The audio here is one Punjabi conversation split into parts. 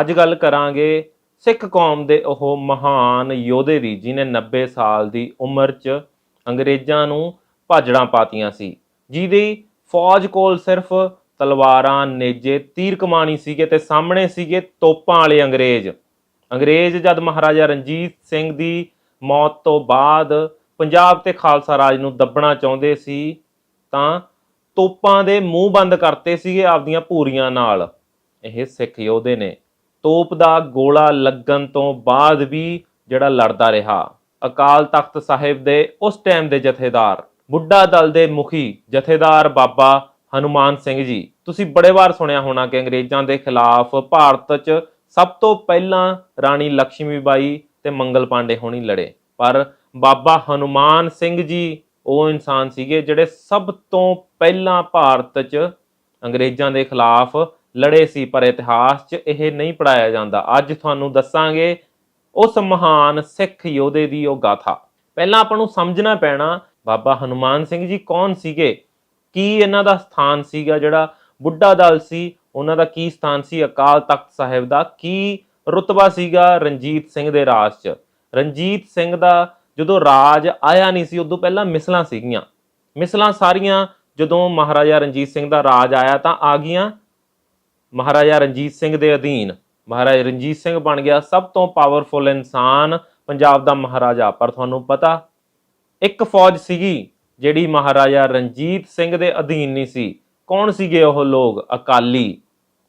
ਅੱਜ ਗੱਲ ਕਰਾਂਗੇ ਸਿੱਖ ਕੌਮ ਦੇ ਉਹ ਮਹਾਨ ਯੋਧੇ ਦੀ ਜਿਨੇ 90 ਸਾਲ ਦੀ ਉਮਰ 'ਚ ਅੰਗਰੇਜ਼ਾਂ ਨੂੰ ਭਾਜੜਾਂ ਪਾਤੀਆਂ ਸੀ। ਜਿਹਦੀ ਫੌਜ ਕੋਲ ਸਿਰਫ ਤਲਵਾਰਾਂ, ਨੇਜੇ, ਤੀਰ ਕਮਾਣੀ ਸੀਗੇ ਤੇ ਸਾਹਮਣੇ ਸੀਗੇ ਤੋਪਾਂ ਵਾਲੇ ਅੰਗਰੇਜ਼। ਅੰਗਰੇਜ਼ ਜਦ ਮਹਾਰਾਜਾ ਰਣਜੀਤ ਸਿੰਘ ਦੀ ਮੌਤ ਤੋਂ ਬਾਅਦ ਪੰਜਾਬ ਤੇ ਖਾਲਸਾ ਰਾਜ ਨੂੰ ਦੱਬਣਾ ਚਾਹੁੰਦੇ ਸੀ, ਤਾਂ ਤੋਪਾਂ ਦੇ ਮੂੰਹ ਬੰਦ ਕਰਤੇ ਸੀਗੇ ਆਪਦੀਆਂ ਪੂਰੀਆਂ ਨਾਲ। ਇਹ ਸਿੱਖ ਯੋਧੇ ਨੇ। ਤੋਪ ਦਾ ਗੋਲਾ ਲੱਗਣ ਤੋਂ ਬਾਅਦ ਵੀ ਜਿਹੜਾ ਲੜਦਾ ਰਿਹਾ। ਅਕਾਲ ਤਖਤ ਸਾਹਿਬ ਦੇ ਉਸ ਟਾਈਮ ਦੇ ਜਥੇਦਾਰ, ਬੁੱਢਾ ਦਲ ਦੇ ਮੁਖੀ ਜਥੇਦਾਰ ਬਾਬਾ ਹਨੂਮਾਨ ਸਿੰਘ ਜੀ। ਤੁਸੀਂ ਬੜੇ ਵਾਰ ਸੁਣਿਆ ਹੋਣਾ ਕਿ ਅੰਗਰੇਜ਼ਾਂ ਦੇ ਖਿਲਾਫ ਭਾਰਤ 'ਚ ਸਭ ਤੋਂ ਪਹਿਲਾਂ ਰਾਣੀ ਲక్ష్ਮੀ ਬਾਈ ਤੇ ਮੰਗਲ ਪਾਂਡੇ ਹੋਣੀ ਲੜੇ। ਪਰ ਬਾਬਾ ਹਨੂਮਾਨ ਸਿੰਘ ਜੀ ਉਹ ਇਨਸਾਨ ਸੀਗੇ ਜਿਹੜੇ ਸਭ ਤੋਂ ਪਹਿਲਾਂ ਭਾਰਤ 'ਚ ਅੰਗਰੇਜ਼ਾਂ ਦੇ ਖਿਲਾਫ ਲੜੇ ਸੀ, ਪਰ ਇਤਿਹਾਸ 'ਚ ਇਹ ਨਹੀਂ ਪੜਾਇਆ ਜਾਂਦਾ। ਅੱਜ ਤੁਹਾਨੂੰ ਦੱਸਾਂਗੇ ਉਸ ਮਹਾਨ ਸਿੱਖ ਯੋਧੇ ਦੀ ਉਹ ਗਾਥਾ। ਪਹਿਲਾਂ ਆਪਾਂ ਨੂੰ ਸਮਝਣਾ ਪੈਣਾ, ਬਾਬਾ ਹਨੂਮਾਨ ਸਿੰਘ ਜੀ ਕੌਣ ਸੀਗੇ? ਕੀ ਇਹਨਾਂ ਦਾ ਸਥਾਨ ਸੀਗਾ ਜਿਹੜਾ ਬੁੱਢਾ ਦਲ ਸੀ? ਉਹਨਾਂ ਦਾ ਕੀ ਸਥਾਨ ਸੀ? ਅਕਾਲ ਤਖਤ ਸਾਹਿਬ ਦਾ ਕੀ ਰੁਤਬਾ ਸੀਗਾ ਰਣਜੀਤ ਸਿੰਘ ਦੇ ਰਾਜ 'ਚ? ਰਣਜੀਤ ਸਿੰਘ ਦਾ ਜਦੋਂ ਰਾਜ ਆਇਆ ਨਹੀਂ ਸੀ, ਉਦੋਂ ਪਹਿਲਾਂ ਮਿਸਲਾਂ ਸੀਗੀਆਂ। ਮਿਸਲਾਂ ਸਾਰੀਆਂ ਜਦੋਂ ਮਹਾਰਾਜਾ ਰਣਜੀਤ ਸਿੰਘ ਦਾ ਰਾਜ ਆਇਆ ਤਾਂ ਆ ਗਈਆਂ। ਮਹਾਰਾਜਾ ਰਣਜੀਤ ਸਿੰਘ ਦੇ ਅਧੀਨ। ਮਹਾਰਾਜਾ ਰਣਜੀਤ ਸਿੰਘ ਬਣ ਗਿਆ ਸਭ ਤੋਂ ਪਾਵਰਫੁਲ ਇਨਸਾਨ ਪੰਜਾਬ ਦਾ ਮਹਾਰਾਜਾ। ਪਰ ਤੁਹਾਨੂੰ ਪਤਾ, ਇੱਕ ਫੌਜ ਸੀਗੀ ਜਿਹੜੀ ਮਹਾਰਾਜਾ ਰਣਜੀਤ ਸਿੰਘ ਦੇ ਅਧੀਨ ਨਹੀਂ ਸੀ। ਕੌਣ ਸੀਗੇ ਉਹ ਲੋਕ? ਅਕਾਲੀ।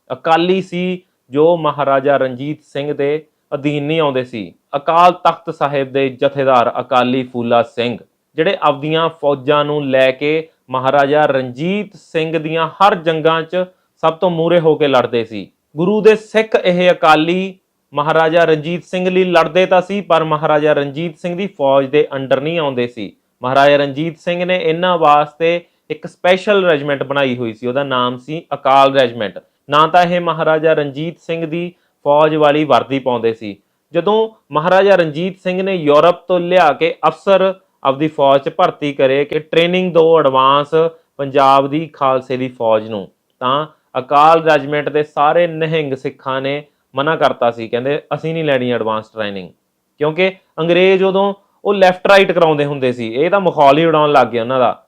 ਅਕਾਲੀ ਸੀ ਜੋ ਮਹਾਰਾਜਾ ਰਣਜੀਤ ਸਿੰਘ ਦੇ ਅਧੀਨ ਨਹੀਂ ਆਉਂਦੇ ਸੀ। ਅਕਾਲ ਤਖਤ ਸਾਹਿਬ ਦੇ ਜਥੇਦਾਰ ਅਕਾਲੀ ਫੂਲਾ ਸਿੰਘ, ਜਿਹੜੇ ਆਪਦੀਆਂ ਫੌਜਾਂ ਨੂੰ ਲੈ ਕੇ ਮਹਾਰਾਜਾ ਰਣਜੀਤ ਸਿੰਘ ਦੀਆਂ ਹਰ ਜੰਗਾਂ 'ਚ ਸਭ ਤੋਂ ਮੂਰੇ ਹੋ ਕੇ ਲੜਦੇ ਸੀ। ਗੁਰੂ ਦੇ ਸਿੱਖ ਇਹ ਅਕਾਲੀ ਮਹਾਰਾਜਾ ਰਣਜੀਤ ਸਿੰਘ ਲਈ ਲੜਦੇ ਤਾਂ ਸੀ, ਪਰ ਮਹਾਰਾਜਾ ਰਣਜੀਤ ਸਿੰਘ ਦੀ ਫੌਜ ਦੇ ਅੰਡਰ ਨਹੀਂ ਆਉਂਦੇ ਸੀ। ਮਹਾਰਾਜਾ ਰਣਜੀਤ ਸਿੰਘ ਨੇ ਇਹਨਾਂ ਵਾਸਤੇ ਇੱਕ ਸਪੈਸ਼ਲ ਰੈਜੀਮੈਂਟ ਬਣਾਈ ਹੋਈ ਸੀ। ਉਹਦਾ ਨਾਮ ਸੀ ਅਕਾਲ ਰੈਜੀਮੈਂਟ। ਨਾ ਤਾਂ ਇਹ ਮਹਾਰਾਜਾ ਰਣਜੀਤ ਸਿੰਘ ਦੀ ਫੌਜ ਵਾਲੀ ਵਰਦੀ ਪਾਉਂਦੇ ਸੀ। ਜਦੋਂ ਮਹਾਰਾਜਾ ਰਣਜੀਤ ਸਿੰਘ ਨੇ ਯੂਰਪ ਤੋਂ ਲਿਆ ਕੇ ਅਫਸਰ ਆਪਦੀ ਫੌਜ 'ਚ ਭਰਤੀ ਕਰੇ ਕਿ ਟ੍ਰੇਨਿੰਗ ਦਿਓ ਐਡਵਾਂਸ ਪੰਜਾਬ ਦੀ ਖਾਲਸੇ ਦੀ ਫੌਜ ਨੂੰ, ਤਾਂ ਅਕਾਲ ਰੈਜੀਮੈਂਟ ਦੇ ਸਾਰੇ ਨਹਿੰਗ ਸਿੱਖਾਂ ਨੇ ਮਨਾ ਕਰਤਾ ਸੀ, ਕਹਿੰਦੇ ਅਸੀਂ ਨਹੀਂ ਲੈਣੀ ਐਡਵਾਂਸ ਟ੍ਰੇਨਿੰਗ ਕਿਉਂਕਿ ਅੰਗਰੇਜ਼ ਉਦੋਂ ਉਹ ਲੈਫਟ ਰਾਈਟ ਕਰਾਉਂਦੇ ਹੁੰਦੇ ਸੀ, ਇਹ ਤਾਂ ਮਖੌਲ ਹੀ ਉਡਾਉਣ ਲੱਗ ਗਿਆ ਉਹਨਾਂ ਦਾ।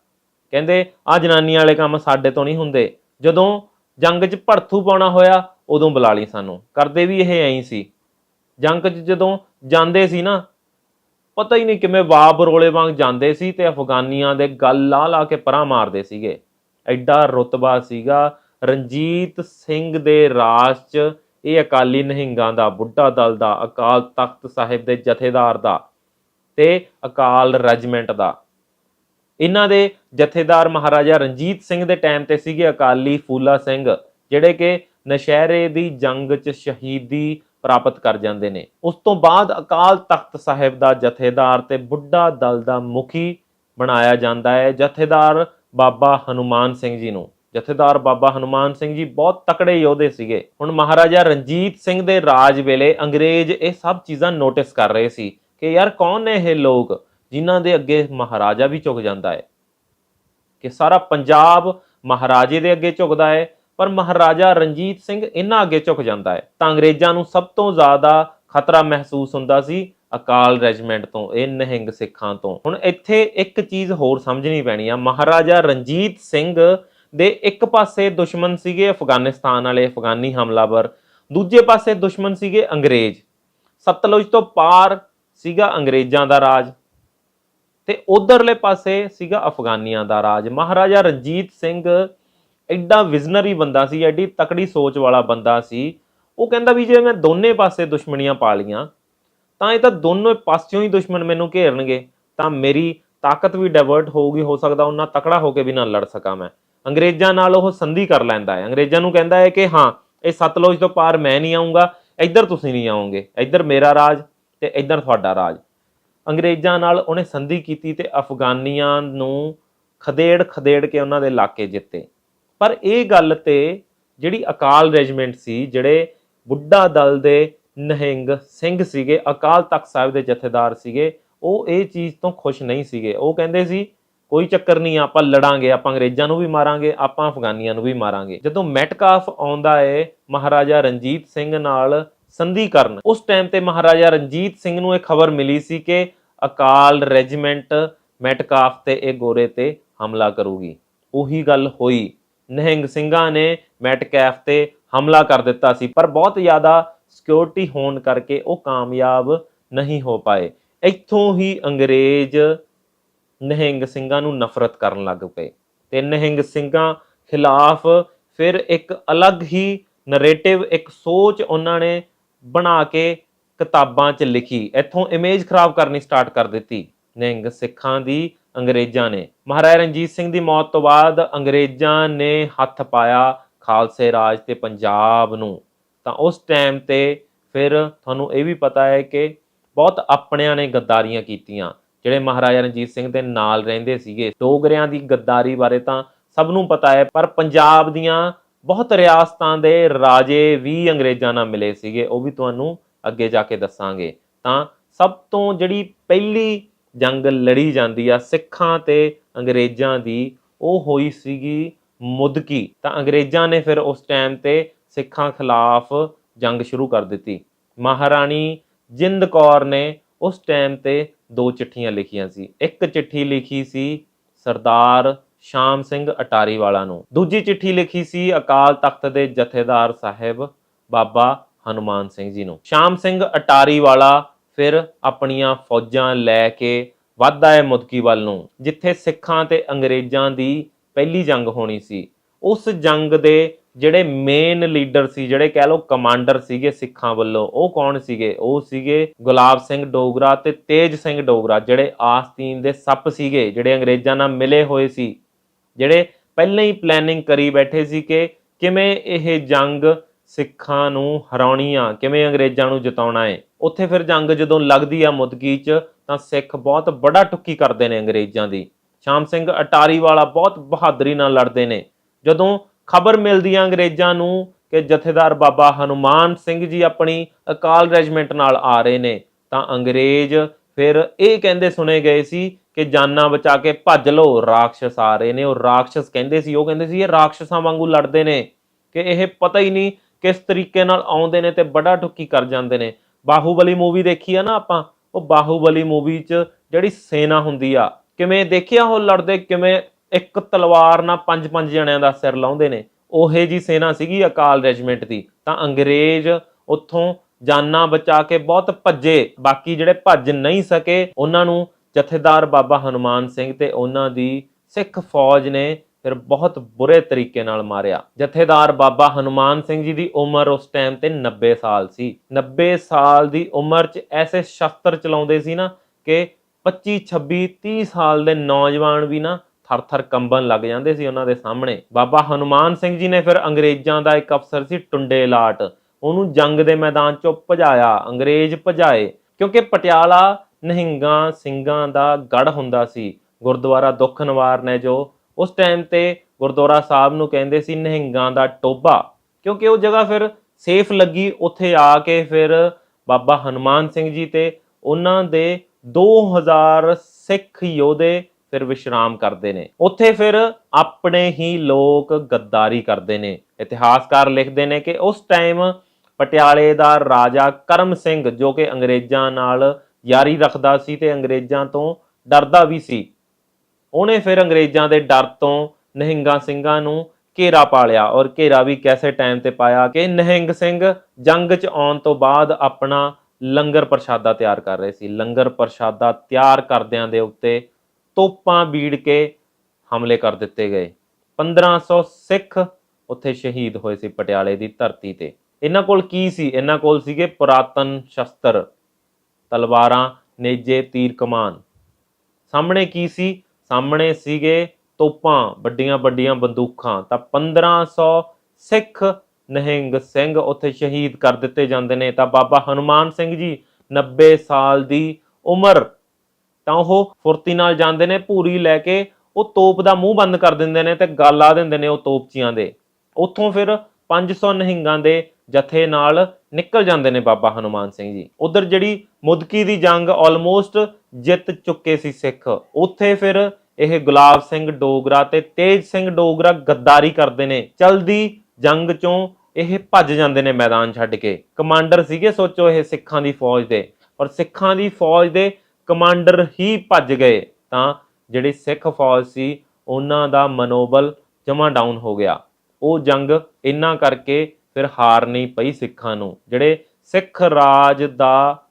ਕਹਿੰਦੇ ਆ ਜਨਾਨੀਆਂ ਵਾਲੇ ਕੰਮ ਸਾਡੇ ਤੋਂ ਨਹੀਂ ਹੁੰਦੇ। ਜਦੋਂ ਜੰਗ 'ਚ ਭੜਥੂ ਪਾਉਣਾ ਹੋਇਆ, ਉਦੋਂ ਬੁਲਾ ਲਈ ਸਾਨੂੰ। ਕਰਦੇ ਵੀ ਇਹ ਐਂ ਸੀ। ਜੰਗ 'ਚ ਜਦੋਂ ਜਾਂਦੇ ਸੀ ਨਾ, ਪਤਾ ਹੀ ਨਹੀਂ ਕਿਵੇਂ ਵਾਬ ਰੋਲੇ ਵਾਂਗ ਜਾਂਦੇ ਸੀ ਤੇ ਅਫਗਾਨੀਆਂ ਦੇ ਗੱਲ ਲਾ ਲਾ ਕੇ ਪਰਾਂ ਮਾਰਦੇ ਸੀਗੇ। ਐਡਾ ਰੁਤਬਾ ਸੀਗਾ ਰਣਜੀਤ ਸਿੰਘ ਦੇ ਰਾਜ 'ਚ ਇਹ ਅਕਾਲੀ ਨਹਿੰਗਾਂ ਦਾ, ਬੁੱਢਾ ਦਲ ਦਾ, ਅਕਾਲ ਤਖਤ ਸਾਹਿਬ ਦੇ ਜਥੇਦਾਰ ਦਾ ਤੇ ਅਕਾਲ ਰੈਜੀਮੈਂਟ ਦਾ। ਇਹਨਾਂ ਦੇ ਜਥੇਦਾਰ ਮਹਾਰਾਜਾ ਰਣਜੀਤ ਸਿੰਘ ਦੇ ਟਾਈਮ ਤੇ ਸੀਗੇ ਅਕਾਲੀ ਫੂਲਾ ਸਿੰਘ, ਜਿਹੜੇ ਕਿ ਨਸ਼ਹਿਰੇ ਦੀ ਜੰਗ 'ਚ ਸ਼ਹੀਦੀ ਪ੍ਰਾਪਤ ਕਰ ਜਾਂਦੇ ਨੇ। ਉਸ ਤੋਂ ਬਾਅਦ ਅਕਾਲ ਤਖਤ ਸਾਹਿਬ ਦਾ ਜਥੇਦਾਰ ਤੇ ਬੁੱਢਾ ਦਲ ਦਾ ਮੁਖੀ ਬਣਾਇਆ ਜਾਂਦਾ ਹੈ ਜਥੇਦਾਰ ਬਾਬਾ ਹਨੂਮਾਨ ਸਿੰਘ ਜੀ ਨੂੰ। ਜਥੇਦਾਰ ਬਾਬਾ ਹਨੂਮਾਨ ਸਿੰਘ ਜੀ ਬਹੁਤ ਤਕੜੇ ਯੋਧੇ ਸੀਗੇ। ਹੁਣ ਮਹਾਰਾਜਾ ਰਣਜੀਤ ਸਿੰਘ ਦੇ ਰਾਜ ਵੇਲੇ ਅੰਗਰੇਜ਼ ਇਹ ਸਭ ਚੀਜ਼ਾਂ ਨੋਟਿਸ ਕਰ ਰਹੇ ਸੀ ਕਿ ਯਾਰ ਕੌਣ ਨੇ ਇਹ ਲੋਕ ਜਿਨ੍ਹਾਂ ਦੇ ਅੱਗੇ ਮਹਾਰਾਜਾ ਵੀ ਝੁਕ ਜਾਂਦਾ ਹੈ। ਕਿ ਸਾਰਾ ਪੰਜਾਬ ਮਹਾਰਾਜੇ ਦੇ ਅੱਗੇ ਝੁਕਦਾ ਹੈ, ਪਰ ਮਹਾਰਾਜਾ ਰਣਜੀਤ ਸਿੰਘ ਇਹਨਾਂ ਅੱਗੇ ਝੁਕ ਜਾਂਦਾ ਹੈ। ਤਾਂ ਅੰਗਰੇਜ਼ਾਂ ਨੂੰ ਸਭ ਤੋਂ ਜ਼ਿਆਦਾ ਖਤਰਾ ਮਹਿਸੂਸ ਹੁੰਦਾ ਸੀ ਅਕਾਲ ਰੈਜੀਮੈਂਟ ਤੋਂ, ਇਹ ਨਹਿੰਗ ਸਿੱਖਾਂ ਤੋਂ। ਹੁਣ ਇੱਥੇ ਇੱਕ ਚੀਜ਼ ਹੋਰ ਸਮਝਣੀ ਪੈਣੀ ਆ। ਮਹਾਰਾਜਾ ਰਣਜੀਤ ਸਿੰਘ ਦੇ ਇੱਕ ਪਾਸੇ ਦੁਸ਼ਮਣ ਸੀਗੇ ਅਫਗਾਨਿਸਤਾਨ ਵਾਲੇ, ਅਫਗਾਨੀ ਹਮਲਾਵਰ, ਦੂਜੇ ਪਾਸੇ ਦੁਸ਼ਮਣ ਸੀਗੇ ਅੰਗਰੇਜ਼। ਸਤਲੁਜ ਤੋਂ ਪਾਰ ਸੀਗਾ ਅੰਗਰੇਜ਼ਾਂ ਦਾ ਰਾਜ ਤੇ ਉਧਰਲੇ ਪਾਸੇ ਸੀਗਾ ਅਫਗਾਨੀਆਂ ਦਾ ਰਾਜ। ਮਹਾਰਾਜਾ ਰਣਜੀਤ ਸਿੰਘ ਐਡਾ ਵਿਜ਼ਨਰੀ ਬੰਦਾ ਸੀ, ਐਡੀ ਤਕੜੀ ਸੋਚ ਵਾਲਾ ਬੰਦਾ ਸੀ। ਉਹ ਕਹਿੰਦਾ ਵੀ ਜੇ ਮੈਂ ਦੋਨੇ ਪਾਸੇ ਦੁਸ਼ਮਣੀਆਂ ਪਾ ਲੀਆਂ ਤਾਂ ਇਹ ਤਾਂ ਦੋਨੋਂ ਪਾਸਿਓਂ ਹੀ ਦੁਸ਼ਮਣ ਮੈਨੂੰ ਘੇਰਨਗੇ, ਤਾਂ ਮੇਰੀ ਤਾਕਤ ਵੀ ਡਾਇਵਰਟ ਹੋਊਗੀ, ਹੋ ਸਕਦਾ ਉਹਨਾਂ ਤਕੜਾ ਹੋ ਕੇ ਵੀ ਨਾ ਲੜ ਸਕਾਂ ਮੈਂ। ਅੰਗਰੇਜ਼ਾਂ ਨਾਲ ਉਹ ਸੰਧੀ ਕਰ ਲੈਂਦਾ ਹੈ। ਅੰਗਰੇਜ਼ਾਂ ਨੂੰ ਕਹਿੰਦਾ ਹੈ ਕਿ ਹਾਂ, ਇਹ ਸਤਲੁਜ ਤੋਂ ਪਾਰ ਮੈਂ ਨਹੀਂ ਆਉਂਗਾ ਇੱਧਰ ਤੁਸੀਂ ਨਹੀਂ ਆਓਗੇ, ਇੱਧਰ ਮੇਰਾ ਰਾਜ ਤੇ ਇੱਧਰ ਤੁਹਾਡਾ ਰਾਜ। ਅੰਗਰੇਜ਼ਾਂ ਨਾਲ ਉਹਨੇ ਸੰਧੀ ਕੀਤੀ ਤੇ ਅਫਗਾਨੀਆਂ ਨੂੰ ਖਦੇੜ ਖਦੇੜ ਕੇ ਉਹਨਾਂ ਦੇ ਇਲਾਕੇ ਜਿੱਤੇ। ਪਰ ਇਹ ਗੱਲ ਤੇ ਜਿਹੜੀ ਅਕਾਲ ਰੈਜੀਮੈਂਟ ਸੀ, ਜਿਹੜੇ ਬੁੱਢਾ ਦਲ ਦੇ ਨਹਿੰਗ ਸਿੰਘ ਸੀਗੇ, ਅਕਾਲ ਤਖਤ ਸਾਹਿਬ ਦੇ ਜਥੇਦਾਰ ਸੀਗੇ, ਉਹ ਇਹ ਚੀਜ਼ ਤੋਂ ਖੁਸ਼ ਨਹੀਂ ਸੀਗੇ। ਉਹ ਕਹਿੰਦੇ ਸੀ ਕੋਈ ਚੱਕਰ ਨਹੀਂ, ਆਪਾਂ ਲੜਾਂਗੇ, ਆਪਾਂ ਅੰਗਰੇਜ਼ਾਂ ਨੂੰ ਵੀ ਮਾਰਾਂਗੇ, ਆਪਾਂ ਅਫਗਾਨੀਆਂ ਨੂੰ ਵੀ ਮਾਰਾਂਗੇ। ਜਦੋਂ ਮੈਟਕਾਫ ਆਉਂਦਾ ਏ, ਮਹਾਰਾਜਾ ਰਣਜੀਤ ਸਿੰਘ ਨਾਲ ਸੰਧੀ ਕਰਨ, ਉਸ ਟਾਈਮ ਤੇ ਮਹਾਰਾਜਾ ਰਣਜੀਤ ਸਿੰਘ ਨੂੰ ਇਹ ਖਬਰ ਮਿਲੀ ਸੀ ਕਿ ਅਕਾਲ ਰੈਜੀਮੈਂਟ ਮੈਟਕਾਫ ਤੇ ਇਹ ਗੋਰੇ ਤੇ ਹਮਲਾ ਕਰੂਗੀ। ਉਹੀ ਗੱਲ ਹੋਈ। ਨਹਿੰਗ ਸਿੰਘਾਂ ਨੇ ਮੈਟਕੈਫ ਤੇ ਹਮਲਾ ਕਰ ਦਿੱਤਾ ਸੀ, ਪਰ ਬਹੁਤ ਜ਼ਿਆਦਾ ਸਿਕਿਉਰਿਟੀ ਹੋਣ ਕਰਕੇ ਉਹ ਕਾਮਯਾਬ ਨਹੀਂ ਹੋ ਪਾਏ। ਇੱਥੋਂ ਹੀ ਅੰਗਰੇਜ਼ ਨਹਿੰਗ ਸਿੰਘਾਂ ਨੂੰ ਨਫ਼ਰਤ ਕਰਨ ਲੱਗ ਪਏ ਤੇ ਨਹਿੰਗ ਸਿੰਘਾਂ ਖਿਲਾਫ ਫਿਰ ਇੱਕ ਅਲੱਗ ਹੀ ਨਰੇਟਿਵ ਇੱਕ ਸੋਚ ਉਹਨਾਂ ਨੇ ਬਣਾ ਕੇ ਕਿਤਾਬਾਂ 'ਚ ਲਿਖੀ। ਇੱਥੋਂ ਇਮੇਜ ਖਰਾਬ ਕਰਨੀ ਸਟਾਰਟ ਕਰ ਦਿੱਤੀ ਨਿਹੰਗ ਸਿੱਖਾਂ ਦੀ ਅੰਗਰੇਜ਼ਾਂ ਨੇ। ਮਹਾਰਾਜਾ ਰਣਜੀਤ ਸਿੰਘ ਦੀ ਮੌਤ ਤੋਂ ਬਾਅਦ ਅੰਗਰੇਜ਼ਾਂ ਨੇ ਹੱਥ ਪਾਇਆ ਖਾਲਸੇ ਰਾਜ ਤੇ ਪੰਜਾਬ ਨੂੰ। ਤਾਂ ਉਸ ਟਾਈਮ ਤੇ ਫਿਰ ਤੁਹਾਨੂੰ ਇਹ ਵੀ ਪਤਾ ਹੈ ਕਿ ਬਹੁਤ ਆਪਣਿਆਂ ਨੇ ਗੱਦਾਰੀਆਂ ਕੀਤੀਆਂ। ਜਿਹੜੇ ਮਹਾਰਾਜਾ ਰਣਜੀਤ ਸਿੰਘ ਦੇ ਨਾਲ ਰਹਿੰਦੇ ਸੀਗੇ, ਡੋਗਰਿਆਂ ਦੀ ਗੱਦਾਰੀ ਬਾਰੇ ਤਾਂ ਸਭ ਨੂੰ ਪਤਾ ਹੈ, ਪਰ ਪੰਜਾਬ ਦੀਆਂ ਬਹੁਤ ਰਿਆਸਤਾਂ ਦੇ ਰਾਜੇ ਵੀ ਅੰਗਰੇਜ਼ਾਂ ਨਾਲ ਮਿਲੇ ਸੀਗੇ, ਉਹ ਵੀ ਤੁਹਾਨੂੰ ਅੱਗੇ ਜਾ ਕੇ ਦੱਸਾਂਗੇ। ਤਾਂ ਸਭ ਤੋਂ ਜਿਹੜੀ ਪਹਿਲੀ ਜੰਗ ਲੜੀ ਜਾਂਦੀ ਆ ਸਿੱਖਾਂ ਤੇ ਅੰਗਰੇਜ਼ਾਂ ਦੀ, ਉਹ ਹੋਈ ਸੀਗੀ ਮੁਦਕੀ। ਤਾਂ ਅੰਗਰੇਜ਼ਾਂ ਨੇ ਫਿਰ ਉਸ ਟਾਈਮ ਤੇ ਸਿੱਖਾਂ ਖਿਲਾਫ ਜੰਗ ਸ਼ੁਰੂ ਕਰ ਦਿੱਤੀ। ਮਹਾਰਾਣੀ ਜਿੰਦ ਕੌਰ ਨੇ ਉਸ ਟਾਈਮ ਤੇ ਦੋ ਚਿੱਠੀਆਂ ਲਿਖੀਆਂ ਸੀ। ਇੱਕ ਚਿੱਠੀ ਲਿਖੀ ਸੀ ਸਰਦਾਰ ਸ਼ਾਮ ਸਿੰਘ ਅਟਾਰੀ ਵਾਲਾ ਨੂੰ। ਦੂਜੀ ਚਿੱਠੀ ਲਿਖੀ ਸੀ ਅਕਾਲ ਤਖਤ ਦੇ ਜਥੇਦਾਰ ਸਾਹਿਬ ਬਾਬਾ ਹਨੂਮਾਨ ਸਿੰਘ ਜੀ ਨੂੰ। ਸ਼ਾਮ ਸਿੰਘ ਅਟਾਰੀ ਵਾਲਾ ਫਿਰ ਆਪਣੀਆਂ ਫੌਜਾਂ ਲੈ ਕੇ ਵੱਧਦਾ ਹੈ ਮੁਦਕੀ ਵੱਲ ਨੂੰ, ਜਿੱਥੇ ਸਿੱਖਾਂ ਤੇ ਅੰਗਰੇਜ਼ਾਂ ਦੀ ਪਹਿਲੀ ਜੰਗ ਹੋਣੀ ਸੀ। ਉਸ ਜੰਗ ਦੇ ਜਿਹੜੇ ਮੇਨ ਲੀਡਰ ਸੀ, ਜਿਹੜੇ ਕਹਿ ਲਓ ਕਮਾਂਡਰ ਸੀਗੇ ਸਿੱਖਾਂ ਵੱਲੋਂ, ਉਹ ਕੌਣ ਸੀਗੇ? ਉਹ ਸੀਗੇ ਗੁਲਾਬ ਸਿੰਘ ਡੋਗਰਾ ਤੇ ਤੇਜ ਸਿੰਘ ਡੋਗਰਾ, ਜਿਹੜੇ ਆਸਤੀਨ ਦੇ ਸੱਪ ਸੀਗੇ, ਜਿਹੜੇ ਅੰਗਰੇਜ਼ਾਂ ਨਾਲ ਮਿਲੇ ਹੋਏ ਸੀ, ਜਿਹੜੇ ਪਹਿਲਾਂ ਹੀ ਪਲੈਨਿੰਗ ਕਰੀ ਬੈਠੇ ਸੀ ਕਿ ਕਿਵੇਂ ਇਹ ਜੰਗ ਸਿੱਖਾਂ ਨੂੰ ਹਰਾਉਣੀ ਆ ਕਿਵੇਂ ਅੰਗਰੇਜ਼ਾਂ ਨੂੰ ਜਿਤਾਉਣਾ ਹੈ ਉੱਥੇ ਫਿਰ ਜੰਗ ਜਦੋਂ ਲੱਗਦੀ ਆ ਮੁਦਕੀ 'ਚ, ਤਾਂ ਸਿੱਖ ਬਹੁਤ ਬੜਾ ਟੁੱਕੀ ਕਰਦੇ ਨੇ ਅੰਗਰੇਜ਼ਾਂ ਦੀ। ਸ਼ਾਮ ਸਿੰਘ ਅਟਾਰੀ ਵਾਲਾ ਬਹੁਤ ਬਹਾਦਰੀ ਨਾਲ ਲੜਦੇ ਨੇ। ਜਦੋਂ ਖਬਰ ਮਿਲਦੀ ਆ ਅੰਗਰੇਜ਼ਾਂ ਨੂੰ ਕਿ ਜਥੇਦਾਰ ਬਾਬਾ ਹਨੂਮਾਨ ਸਿੰਘ ਜੀ ਆਪਣੀ ਅਕਾਲ ਰੈਜੀਮੈਂਟ ਨਾਲ ਆ ਰਹੇ ਨੇ। ਤਾਂ ਅੰਗਰੇਜ਼ ਫਿਰ ਇਹ ਕਹਿੰਦੇ ਸੁਣੇ ਗਏ ਸੀ ਕਿ ਜਾਨਾਂ ਬਚਾ ਕੇ ਭੱਜ ਲਓ ਰਾਖਸ਼ ਆ ਰਹੇ ਨੇ। ਉਹ ਰਾਖਸ਼ ਕਹਿੰਦੇ ਸੀ, ਉਹ ਕਹਿੰਦੇ ਸੀ, ਇਹ ਰਾਖਸ਼ਾਂ ਵਾਂਗੂ ਲੜਦੇ ਨੇ ਕਿ ਇਹ ਪਤਾ ਹੀ ਨਹੀਂ ਕਿਸ ਤਰੀਕੇ ਨਾਲ ਆਉਂਦੇ ਨੇ ਤੇ ਬੜਾ ਠੁੱਕੀ ਕਰ ਜਾਂਦੇ ਨੇ। ਬਾਹੂਬਲੀ ਮੂਵੀ ਦੇਖੀ ਆ ਨਾ ਆਪਾਂ, ਉਹ ਬਾਹੂਬਲੀ ਮੂਵੀ 'ਚ ਜਿਹੜੀ ਸੈਨਾ ਹੁੰਦੀ ਆ, ਕਿਵੇਂ ਦੇਖਿਆ ਉਹ ਲੜਦੇ, ਕਿਵੇਂ ਇੱਕ ਤਲਵਾਰ ਨਾਲ ਪੰਜ ਪੰਜ ਜਣਿਆਂ ਦਾ ਸਿਰ ਲਾਉਂਦੇ ਨੇ। ਉਹੇ ਜੀ ਸੈਨਾ ਸੀਗੀ ਅਕਾਲ ਰੈਜੀਮੈਂਟ ਦੀ। ਤਾਂ ਅੰਗਰੇਜ਼ ਉੱਥੋਂ ਜਾਨਾਂ ਬਚਾ ਕੇ ਬਹੁਤ ਭੱਜੇ। ਬਾਕੀ ਜਿਹੜੇ ਭੱਜ ਨਹੀਂ ਸਕੇ, ਉਹਨਾਂ ਨੂੰ ਜਥੇਦਾਰ ਬਾਬਾ ਹਨੂਮਾਨ ਸਿੰਘ ਤੇ ਉਹਨਾਂ ਦੀ ਸਿੱਖ ਫੌਜ ਨੇ ਫਿਰ ਬਹੁਤ ਬੁਰੇ ਤਰੀਕੇ ਨਾਲ ਮਾਰਿਆ। ਜਥੇਦਾਰ ਬਾਬਾ ਹਨੂਮਾਨ ਸਿੰਘ ਜੀ ਦੀ ਉਮਰ ਉਸ ਟਾਈਮ ਤੇ 90 ਸਾਲ ਸੀ। 90 ਸਾਲ ਦੀ ਉਮਰ 'ਚ ਐਸੇ ਸ਼ਸਤਰ ਚਲਾਉਂਦੇ ਸੀ ਨਾ ਕਿ 25 26 30 ਸਾਲ ਦੇ ਨੌਜਵਾਨ ਵੀ ਨਾ ਥਰ-ਥਰ ਕੰਬਣ ਲੱਗ ਜਾਂਦੇ ਸੀ ਉਹਨਾਂ ਦੇ ਸਾਹਮਣੇ। ਬਾਬਾ ਹਨੂਮਾਨ ਸਿੰਘ ਜੀ ਨੇ ਫਿਰ ਅੰਗਰੇਜ਼ਾਂ ਦਾ ਇੱਕ ਅਫਸਰ ਸੀ ਟੁੰਡੇ ਲਾਟ। ਉਹਨੂੰ ਜੰਗ ਦੇ ਮੈਦਾਨ 'ਚੋਂ ਭਜਾਇਆ, ਅੰਗਰੇਜ਼ ਭਜਾਏ। ਕਿਉਂਕਿ ਪਟਿਆਲਾ ਨਹਿੰਗਾ ਸਿੰਘਾਂ ਦਾ ਗੜ ਹੁੰਦਾ ਸੀ। ਗੁਰਦੁਆਰਾ ਦੁੱਖ ਨਿਵਾਰਨ ਹੈ ਜੋ ਉਸ ਟਾਈਮ ਤੇ ਗੁਰਦੁਆਰਾ ਸਾਹਿਬ ਨੂੰ ਕਹਿੰਦੇ ਸੀ ਨਿਹੰਗਾਂ ਦਾ ਟੋਬਾ ਕਿਉਂਕਿ ਉਹ ਜਗ੍ਹਾ ਫਿਰ ਸੇਫ ਲੱਗੀ, ਉੱਥੇ ਆ ਕੇ ਫਿਰ ਬਾਬਾ ਹਨੂਮਾਨ ਸਿੰਘ ਜੀ ਤੇ ਉਹਨਾਂ ਦੇ 2000 ਸਿੱਖ ਯੋਧੇ ਫਿਰ ਵਿਸ਼ਰਾਮ ਕਰਦੇ ਨੇ। ਉੱਥੇ ਫਿਰ ਆਪਣੇ ਹੀ ਲੋਕ ਗੱਦਾਰੀ ਕਰਦੇ ਨੇ। ਇਤਿਹਾਸਕਾਰ ਲਿਖਦੇ ਨੇ ਕਿ ਉਸ ਟਾਈਮ ਪਟਿਆਲੇ ਦਾ ਰਾਜਾ ਕਰਮ ਸਿੰਘ, ਜੋ ਕਿ ਅੰਗਰੇਜ਼ਾਂ ਨਾਲ ਯਾਰੀ ਰੱਖਦਾ ਸੀ ਤੇ ਅੰਗਰੇਜ਼ਾਂ ਤੋਂ ਡਰਦਾ ਵੀ ਸੀ, ਉਹਨੇ ਫਿਰ ਅੰਗਰੇਜ਼ਾਂ ਦੇ ਡਰ ਤੋਂ ਨਹਿੰਗਾ ਸਿੰਘਾਂ ਨੂੰ ਘੇਰਾ ਪਾ ਲਿਆ ਔਰ ਘੇਰਾ ਵੀ ਕੈਸੇ ਟਾਈਮ ਤੇ ਪਾਇਆ ਕਿ ਨਹਿੰਗ ਸਿੰਘ ਜੰਗ 'ਚ ਆਉਣ ਤੋਂ ਬਾਅਦ ਆਪਣਾ ਲੰਗਰ ਪ੍ਰਸ਼ਾਦਾ ਤਿਆਰ ਕਰ ਰਹੇ ਸੀ। ਲੰਗਰ ਪ੍ਰਸ਼ਾਦਾ ਤਿਆਰ ਕਰਦਿਆਂ ਦੇ ਉੱਤੇ ਤੋਪਾਂ ਬੀੜ ਕੇ ਹਮਲੇ ਕਰ ਦਿੱਤੇ ਗਏ। 1500 ਸਿੱਖ ਉੱਥੇ ਸ਼ਹੀਦ ਹੋਏ ਸੀ ਪਟਿਆਲੇ ਦੀ ਧਰਤੀ ਤੇ। ਇਹਨਾਂ ਕੋਲ ਕੀ ਸੀ? ਇਹਨਾਂ ਕੋਲ ਸੀਗੇ ਪੁਰਾਤਨ ਸ਼ਸਤਰ, ਤਲਵਾਰਾਂ, ਨੇਜੇ, ਤੀਰ ਕਮਾਨ। ਸਾਹਮਣੇ ਕੀ ਸੀ? ਸਾਹਮਣੇ ਸੀਗੇ ਤੋਪਾਂ, ਵੱਡੀਆਂ ਵੱਡੀਆਂ ਬੰਦੂਕਾਂ। ਤਾਂ 1500 ਸਿੱਖ ਨਹਿੰਗ ਸਿੰਘ ਉੱਥੇ ਸ਼ਹੀਦ ਕਰ ਦਿੱਤੇ ਜਾਂਦੇ ਨੇ। ਤਾਂ ਬਾਬਾ ਹਨੂਮਾਨ ਸਿੰਘ ਜੀ 90 ਸਾਲ ਦੀ ਉਮਰ ਤਾਂ ਉਹ ਫੁਰਤੀ ਨਾਲ ਜਾਂਦੇ ਨੇ, ਭੂਰੀ ਲੈ ਕੇ ਉਹ ਤੋਪ ਦਾ ਮੂੰਹ ਬੰਦ ਕਰ ਦਿੰਦੇ ਨੇ ਤੇ ਗੱਲ ਲਾ ਦਿੰਦੇ ਨੇ ਉਹ ਤੋਪਚੀਆਂ ਦੇ। ਉੱਥੋਂ ਫਿਰ 500 ਨਿਹੰਗਾਂ ਦੇ ਜਥੇ ਨਾਲ ਨਿਕਲ ਜਾਂਦੇ ਨੇ ਬਾਬਾ ਹਨੂਮਾਨ ਸਿੰਘ ਜੀ। ਉਧਰ ਜਿਹੜੀ ਮੁਦਕੀ ਦੀ ਜੰਗ ਆਲਮੋਸਟ ਜਿੱਤ ਚੁੱਕੇ ਸੀ ਸਿੱਖ, ਉੱਥੇ ਫਿਰ ਇਹ ਗੁਲਾਬ ਸਿੰਘ ਡੋਗਰਾ ਤੇ ਤੇਜ ਸਿੰਘ ਡੋਗਰਾ ਗੱਦਾਰੀ ਕਰਦੇ ਨੇ। ਚਲਦੀ ਜੰਗ ਚੋਂ ਇਹ ਭੱਜ ਜਾਂਦੇ ਨੇ ਮੈਦਾਨ ਛੱਡ ਕੇ। ਕਮਾਂਡਰ ਸੀਗੇ, ਸੋਚੋ ਇਹ ਸਿੱਖਾਂ ਦੀ ਫੌਜ ਦੇ। ਪਰ ਸਿੱਖਾਂ ਦੀ ਫੌਜ ਦੇ ਕਮਾਂਡਰ ਹੀ ਭੱਜ ਗਏ, ਤਾਂ ਜਿਹੜੀ ਸਿੱਖ ਫੌਜ ਸੀ, ਉਹਨਾਂ ਦਾ ਮਨੋਬਲ ਜਮਾ ਡਾਊਨ ਹੋ ਗਿਆ। ਉਹ ਜੰਗ ਇੰਨਾ ਕਰਕੇ ਫਿਰ ਹਾਰ ਨਹੀਂ ਪਈ ਸਿੱਖਾਂ ਨੂੰ। ਜਿਹੜੇ ਸਿੱਖ ਰਾਜ ਦਾ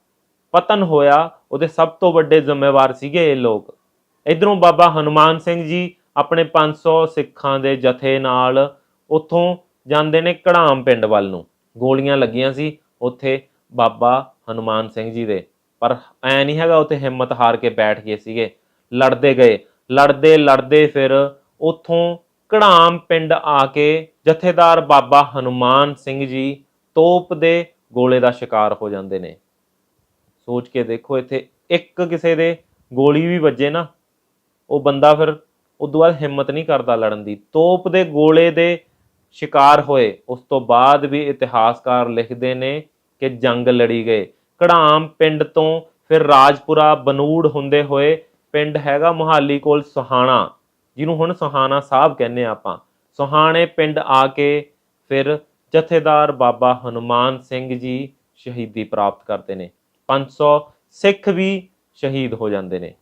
ਪਤਨ ਹੋਇਆ, ਉਹਦੇ ਸਭ ਤੋਂ ਵੱਡੇ ਜ਼ਿੰਮੇਵਾਰ ਸੀਗੇ ਇਹ ਲੋਕ। ਇਧਰੋਂ ਬਾਬਾ ਹਨੂਮਾਨ ਸਿੰਘ ਜੀ ਆਪਣੇ 500 ਸਿੱਖਾਂ ਦੇ ਜਥੇ ਨਾਲ ਉੱਥੋਂ ਜਾਂਦੇ ਨੇ ਕੜਾਮ ਪਿੰਡ ਵੱਲ ਨੂੰ। ਗੋਲੀਆਂ ਲੱਗੀਆਂ ਸੀ ਉੱਥੇ ਬਾਬਾ ਹਨੂਮਾਨ ਸਿੰਘ ਜੀ ਦੇ। ਪਰ ਐ ਨਹੀਂ ਹੈਗਾ ਉੱਥੇ ਹਿੰਮਤ ਹਾਰ ਕੇ ਬੈਠ ਗਏ ਸੀਗੇ। ਲੜਦੇ ਗਏ। ਲੜਦੇ ਲੜਦੇ ਫਿਰ ਉੱਥੋਂ ਕੜਾਮ ਪਿੰਡ ਆ ਕੇ ਜਥੇਦਾਰ ਬਾਬਾ ਹਨੂਮਾਨ ਸਿੰਘ ਜੀ ਤੋਪ ਦੇ ਗੋਲੇ ਦਾ ਸ਼ਿਕਾਰ ਹੋ ਜਾਂਦੇ ਨੇ। ਸੋਚ ਕੇ ਦੇਖੋ ਇੱਥੇ ਇੱਕ ਕਿਸੇ ਦੇ ਗੋਲੀ ਵੀ ਵੱਜੇ ਨਾ, ਉਹ ਬੰਦਾ ਫਿਰ ਉਦੋਂ ਬਾਅਦ ਹਿੰਮਤ ਨਹੀਂ ਕਰਦਾ ਲੜਨ ਦੀ। ਤੋਪ ਦੇ ਗੋਲੇ ਦੇ ਸ਼ਿਕਾਰ ਹੋਏ। ਉਸ ਤੋਂ ਬਾਅਦ ਵੀ ਇਤਿਹਾਸਕਾਰ ਲਿਖਦੇ ਨੇ ਕਿ ਜੰਗ ਲੜੀ ਗਏ। ਕੜਾਮ ਪਿੰਡ ਤੋਂ ਫਿਰ ਰਾਜਪੁਰਾ ਬਨੂੜ ਹੁੰਦੇ ਹੋਏ ਪਿੰਡ ਹੈਗਾ ਮੁਹਾਲੀ ਕੋਲ ਸੁਹਾਣਾ, ਜਿਹਨੂੰ ਹੁਣ ਸੁਹਾਣਾ ਸਾਹਿਬ ਕਹਿੰਦੇ ਆ ਆਪਾਂ। ਸੁਹਾਣੇ ਪਿੰਡ ਆ ਕੇ ਫਿਰ ਜਥੇਦਾਰ ਬਾਬਾ ਹਨੂਮਾਨ ਸਿੰਘ ਜੀ ਸ਼ਹੀਦੀ ਪ੍ਰਾਪਤ ਕਰਦੇ ਨੇ। 500 ਸਿੱਖ ਵੀ ਸ਼ਹੀਦ ਹੋ ਜਾਂਦੇ ਨੇ।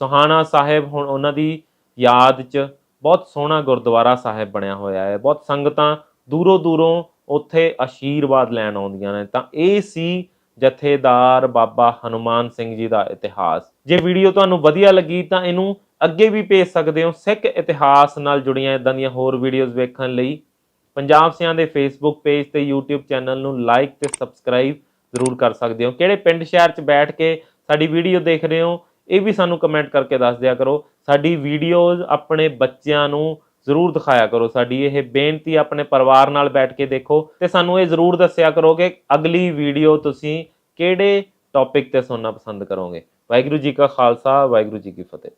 ਸੁਹਾਣਾ ਸਾਹਿਬ ਹੁਣ ਉਹਨਾਂ ਦੀ ਯਾਦ 'ਚ ਬਹੁਤ ਸੋਹਣਾ ਗੁਰਦੁਆਰਾ ਸਾਹਿਬ ਬਣਿਆ ਹੋਇਆ ਹੈ। ਬਹੁਤ ਸੰਗਤਾਂ ਦੂਰੋਂ ਦੂਰੋਂ ਉੱਥੇ ਆਸ਼ੀਰਵਾਦ ਲੈਣ ਆਉਂਦੀਆਂ ਨੇ। ਤਾਂ ਇਹ ਸੀ ਜਥੇਦਾਰ ਬਾਬਾ ਹਨੂਮਾਨ ਸਿੰਘ ਜੀ ਦਾ ਇਤਿਹਾਸ। ਜੇ ਵੀਡੀਓ ਤੁਹਾਨੂੰ ਵਧੀਆ ਲੱਗੀ ਤਾਂ ਇਹਨੂੰ ਅੱਗੇ ਵੀ ਭੇਜ ਸਕਦੇ ਹੋ ਸਿੱਖ ਇਤਿਹਾਸ ਨਾਲ ਜੁੜੀਆਂ ਇਦਾਂ ਦੀਆਂ ਹੋਰ ਵੀਡੀਓਜ਼ ਵੇਖਣ ਲਈ। ਪੰਜਾਬ ਸਿਆਂ ਦੇ ਫੇਸਬੁੱਕ ਪੇਜ ਤੇ YouTube ਚੈਨਲ ਨੂੰ ਲਾਈਕ ਤੇ ਸਬਸਕ੍ਰਾਈਬ ਜ਼ਰੂਰ ਕਰ ਸਕਦੇ ਹੋ। ਕਿਹੜੇ ਪਿੰਡ ਸ਼ਹਿਰ 'ਚ ਬੈਠ ਕੇ ਸਾਡੀ ਵੀਡੀਓ ਦੇਖ ਰਹੇ ਹੋ, ਇਹ ਵੀ ਸਾਨੂੰ ਕਮੈਂਟ ਕਰਕੇ ਦੱਸ ਦਿਆ ਕਰੋ। ਸਾਡੀ ਵੀਡੀਓਜ਼ ਆਪਣੇ ਬੱਚਿਆਂ ਨੂੰ ਜ਼ਰੂਰ ਦਿਖਾਇਆ ਕਰੋ ਸਾਡੀ ਇਹ ਬੇਨਤੀ ਆਪਣੇ ਪਰਿਵਾਰ ਨਾਲ ਬੈਠ ਕੇ ਦੇਖੋ ਤੇ ਸਾਨੂੰ ਇਹ ਜ਼ਰੂਰ ਦੱਸਿਆ ਕਰੋ ਕਿ ਅਗਲੀ ਵੀਡੀਓ ਤੁਸੀਂ ਕਿਹੜੇ ਟੌਪਿਕ ਤੇ ਸੁਣਨਾ ਪਸੰਦ ਕਰੋਗੇ। ਵਾਹਿਗੁਰੂ ਜੀ ਕਾ ਖਾਲਸਾ, ਵਾਹਿਗੁਰੂ ਜੀ ਕੀ ਫਤਿਹ।